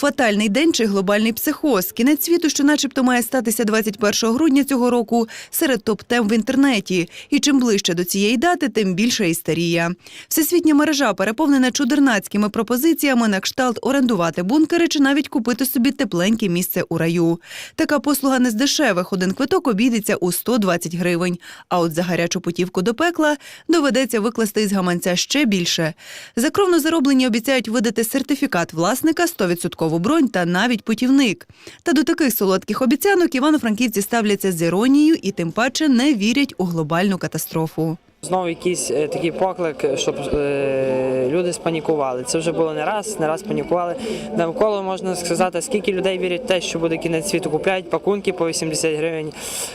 Фатальний день чи глобальний психоз. Кінець світу, що начебто має статися 21 грудня цього року, серед топ-тем в інтернеті. І чим ближче до цієї дати, тим більше істерія. Всесвітня мережа переповнена чудернацькими пропозиціями на кшталт орендувати бункери чи навіть купити собі тепленьке місце у раю. Така послуга не з дешевих. Один квиток обійдеться у 120 гривень. А от за гарячу путівку до пекла доведеться викласти із гаманця ще більше. За кровно зароблені обіцяють видати сертифікат власника, 100% бронь та навіть путівник. Та до таких солодких обіцянок івано-франківці ставляться з іронією і тим паче не вірять у глобальну катастрофу. Знову якийсь е, такий поклик, щоб е, люди спанікували. Це вже було не раз, не раз панікували. Навколо можна сказати, скільки людей вірять в те, що буде кінець світу, купляють пакунки по 80 гривень,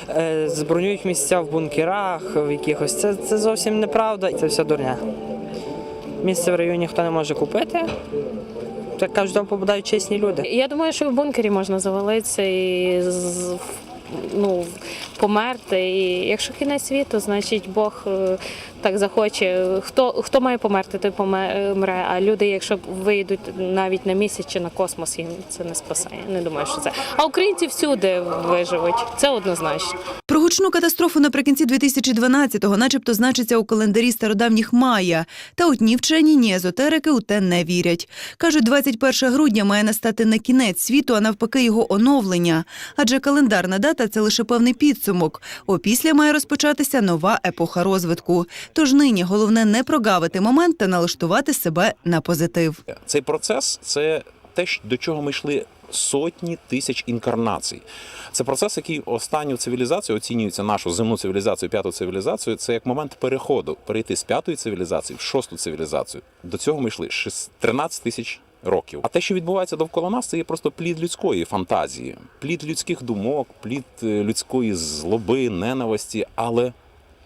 е, збронюють місця в бункерах, в якихось. Це, це зовсім неправда, це все дурня. Місце в районі ніхто не може купити. Так кажуть, там чесні люди. Я думаю, що в бункері можна завалитися і ну, померти. І якщо кінець світу, значить Бог е, так захоче. Хто, хто має померти, той помре. А люди, якщо вийдуть навіть на місяць чи на космос, їм це не спасає. Не думаю, що це. А українці всюди виживуть. Це однозначно. Гучну катастрофу наприкінці 2012-го начебто значиться у календарі стародавніх Майя. Та от ні вчені, ні езотерики у те не вірять. Кажуть, 21 грудня має настати не кінець світу, а навпаки його оновлення. Адже календарна дата – це лише певний підсумок. Опісля має розпочатися нова епоха розвитку. Тож нині головне не прогавити момент та налаштувати себе на позитив. Цей процес це те, до чого ми йшли сотні тисяч інкарнацій. Це процес, який останню цивілізацію оцінюється нашу земну цивілізацію, п'яту цивілізацію. Це як момент переходу, перейти з п'ятої цивілізації в шосту цивілізацію. До цього ми йшли шест- 13 тисяч. Років, а те, що відбувається довкола нас, це є просто плід людської фантазії, плід людських думок, плід е, людської злоби, ненависті. Але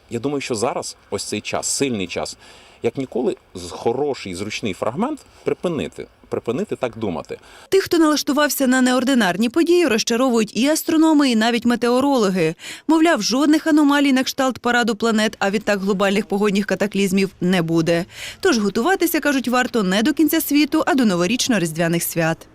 я думаю, що зараз ось цей час, сильний час, як ніколи, хороший, зручний фрагмент припинити, припинити так думати. Тих, хто налаштувався на неординарні події, розчаровують і астрономи, і навіть метеорологи. Мовляв, жодних аномалій на кшталт параду планет, а відтак глобальних погодних катаклізмів не буде. Тож готуватися, кажуть, варто не до кінця світу, а до новорічно-різдвяних свят.